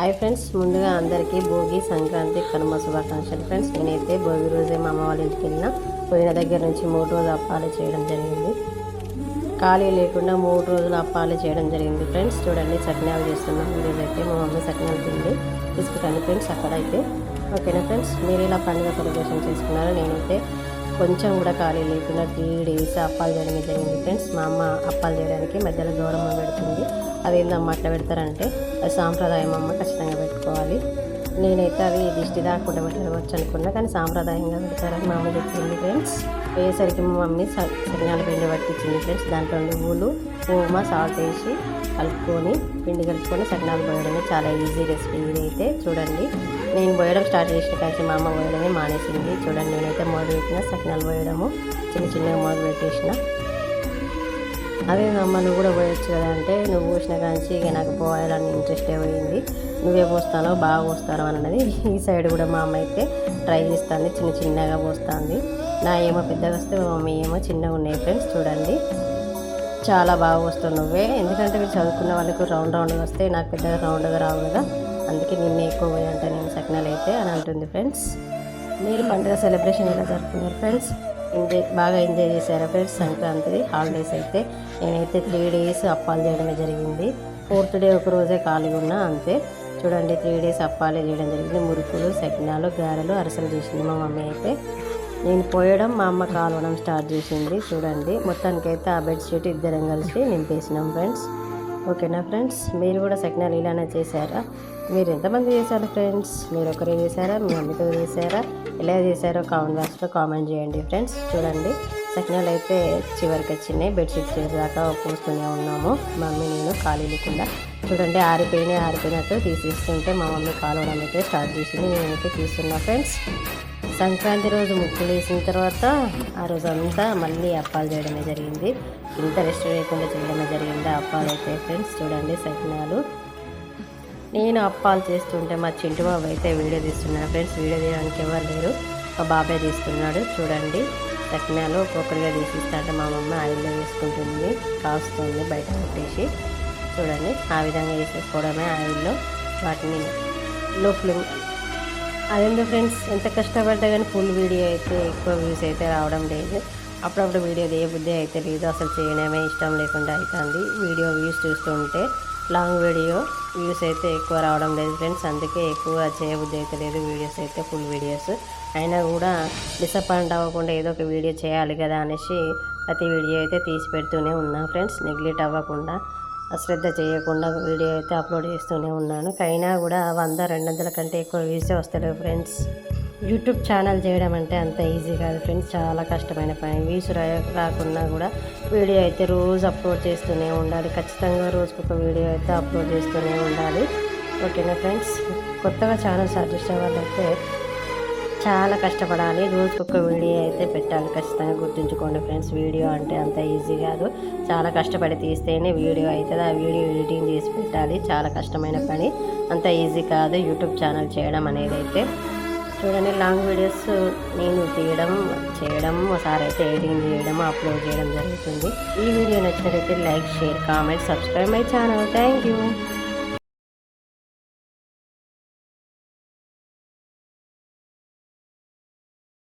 Hi friends ముందుగా అందరికీ భోగి సంక్రాంతి కనుమ శుభాకాంక్షలు. ఫ్రెండ్స్ నేనైతే భోగి రోజే మా అమ్మ వాళ్ళ ఇంటికి వెళ్ళిన. పోయిన దగ్గర నుంచి మూడు రోజులు అప్పాలు చేయడం జరిగింది. ఖాళీ లేకుండా మూడు రోజులు అప్పాలు చేయడం జరిగింది ఫ్రెండ్స్. చూడండి సకినాలు చేస్తున్నాం. ఈరోజు అయితే మా మమ్మీ సకినాలు తిండి తీసుకుంటాను ఫ్రెండ్స్ అక్కడైతే. ఓకేనా ఫ్రెండ్స్? మీరు ఇలా పండుగ సెలబ్రేషన్ చేసుకున్నారో నేనైతే కొంచెం కూడా ఖాళీ లేకుండా త్రీ వేసి అప్పాలు చేయడం జరిగింది ఫ్రెండ్స్. మా అమ్మ అప్పాలు చేయడానికి మధ్యలో గౌరమ్మ పెడుతుంది. అది ఏందమ్మ అట్లా పెడతారంటే అది సాంప్రదాయం అమ్మ ఖచ్చితంగా పెట్టుకోవాలి. నేనైతే అవి దిష్టి దాకుండా పెట్టవచ్చు అనుకున్నా కానీ సాంప్రదాయంగా పెడతారని మా అమ్మ చెప్పింది ఫ్రెండ్స్ పోయేసరికి మా మమ్మీ స- పిండి పట్టించింది ఫ్రెండ్స్ దాంట్లో నువ్వులు ఓమా సాల్ట్ వేసి కలుపుకొని పిండి కలుపుకొని సగనాలు పోయడమే చాలా ఈజీ రెసిపీ ఇదైతే. చూడండి నేను పోయడం స్టార్ట్ చేసిన కానీ మా అమ్మ పోయడమే మానేసింది. చూడండి నేనైతే మొదలు పెట్టిన సగనాలు పోయడము చిన్న చిన్నగా మొదలు పెట్టేసిన. అదే అమ్మ నువ్వు కూడా పోయొచ్చు కదా అంటే నువ్వు పోసిన కాంచి ఇక నాకు పోవాలని ఇంట్రెస్ట్ పోయింది. నువ్వే పోస్తానో బాగా పోస్తానో అని అన్నది ఈ సైడ్ కూడా మా అమ్మ అయితే ట్రై చేస్తుంది. చిన్న చిన్నగా పోస్తుంది. నా ఏమో పెద్దగా వస్తే మా మమ్మీ ఏమో చిన్నగా ఉన్నాయి ఫ్రెండ్స్ చూడండి. చాలా బాగా వస్తావు నువ్వే. ఎందుకంటే మీరు చదువుకున్న వాళ్ళకు రౌండ్ రౌండ్గా వస్తే నాకు పెద్దగా రౌండ్గా రావు కదా. అందుకే నిన్నే ఎక్కువ పోయి నేను సకినాలు అయితే అని అంటుంది ఫ్రెండ్స్ మీరు పండుగ సెలబ్రేషన్ ఎలా జరుపుకున్నారు ఫ్రెండ్స్ ఎంజాయ్ బాగా ఎంజాయ్ చేశారా ఫ్రెండ్స్ సంక్రాంతి హాలిడేస్ అయితే. నేనైతే త్రీ డేస్ అప్పాలు చేయడమే జరిగింది. ఫోర్త్ డే ఒక రోజే ఖాళీగా ఉన్నా అంతే. చూడండి త్రీ డేస్ అప్పాలే చేయడం జరిగింది. మురుకులు సకినాలు గారెలు అరసలు చేసింది మా మమ్మీ అయితే. నేను పోయడం మా అమ్మ కాలవడం స్టార్ట్ చేసింది. చూడండి మొత్తానికైతే ఆ బెడ్షీట్ ఇద్దరం కలిసి నింపేసినాం ఫ్రెండ్స్. ఓకేనా ఫ్రెండ్స్? మీరు కూడా సకినాలు ఇలానే చేశారా? మీరు ఎంతమంది చేశారు ఫ్రెండ్స్? మీరు ఒకరే చేశారా? మీ మమ్మీతో చేశారా? ఎలా చేశారో కామెంట్ బాక్స్లో కామెంట్ చేయండి ఫ్రెండ్స్. చూడండి సకినాలు అయితే చివరికి వచ్చినాయి. బెడ్షీట్ చేసేదాకా పూస్తూనే ఉన్నాము. మమ్మీ నేను ఖాళీ లేకుండా. చూడండి ఆరిపోయినాయి ఆరిపోయినట్టు తీసేస్తుంటే మా మమ్మీ కాలవడం అయితే స్టార్ట్ చేసింది. నేనైతే తీస్తున్నా ఫ్రెండ్స్. సంక్రాంతి రోజు ముక్కులు వేసిన తర్వాత ఆ రోజు అంతా మళ్ళీ అప్పాలు చేయడమే జరిగింది. ఇంత రెస్ట్ లేకుండా చేయడమే జరిగింది. అప్పాలు అయితే ఫ్రెండ్స్ చూడండి సకినాలు నేను అప్పాలు చేస్తుంటే మా చింటి బాబు అయితే వీడియో తీస్తున్నాను ఫ్రెండ్స్ వీడియో తీయడానికి ఎవరు లేరు. మా బాబాయ్ తీస్తున్నాడు. చూడండి సకినాలు ఒక్కొక్కరిగా తీసిస్తాడు మా మమ్మ ఆయిల్లో వేసుకుంటుంది కాస్తుంది బయట పెట్టేసి చూడండి ఆ విధంగా వేసేసుకోవడమే ఆయిల్లో. వాటిని లో ఫ్లేమ్ అదేందో ఫ్రెండ్స్ ఎంత కష్టపడ్డా కానీ ఫుల్ వీడియో అయితే ఎక్కువ వ్యూస్ అయితే రావడం లేదు. అప్పుడప్పుడు వీడియో బుద్ధి అయితే లేదు అసలు చేయడమే ఇష్టం లేకుండా అవుతుంది వీడియో వ్యూస్ చూస్తుంటే లాంగ్ వీడియో వ్యూస్ అయితే ఎక్కువ రావడం లేదు ఫ్రెండ్స్. అందుకే ఎక్కువ చేయబుద్ధి అయితే లేదు వీడియోస్ అయితే ఫుల్ వీడియోస్ అయినా కూడా డిసప్పాయింట్ అవ్వకుండా ఏదో ఒక వీడియో చేయాలి కదా అనేసి ప్రతి వీడియో అయితే తీసి పెడుతూనే ఉన్నా ఫ్రెండ్స్. నెగ్లెక్ట్ అవ్వకుండా అశ్రద్ధ చేయకుండా వీడియో అయితే అప్లోడ్ చేస్తూనే ఉన్నాను. అయినా కూడా వంద రెండు వందల కంటే ఎక్కువ వ్యూసే వస్తలేవు ఫ్రెండ్స్. యూట్యూబ్ ఛానల్ చేయడం అంటే అంత ఈజీ కాదు ఫ్రెండ్స్. చాలా కష్టమైన పని. వ్యూస్ రాకున్నా కూడా వీడియో అయితే రోజు అప్లోడ్ చేస్తూనే ఉండాలి. ఖచ్చితంగా రోజుకొక ఒక వీడియో అయితే అప్లోడ్ చేస్తూనే ఉండాలి. ఓకేనా ఫ్రెండ్స్? కొత్తగా ఛానల్ సజెస్ట్ అవ్వాలంటే చాలా కష్టపడాలి. రోజుకొక వీడియో అయితే పెట్టాలి. ఖచ్చితంగా గుర్తుంచుకోండి ఫ్రెండ్స్. వీడియో అంటే అంత ఈజీ కాదు. చాలా కష్టపడి తీస్తేనే వీడియో అవుతుంది. ఆ వీడియో ఎడిటింగ్ చేసి పెట్టాలి. చాలా కష్టమైన పని. అంత ఈజీ కాదు. యూట్యూబ్ ఛానల్ చేయడం అనేది అయితే. చూడండి లాంగ్ వీడియోస్ నేను తీయడం చేయడం ఒకసారి అయితే ఎడిటింగ్ చేయడం అప్లోడ్ చేయడం జరుగుతుంది. ఈ వీడియో నచ్చినట్లయితే like share comment subscribe my channel. Thank you.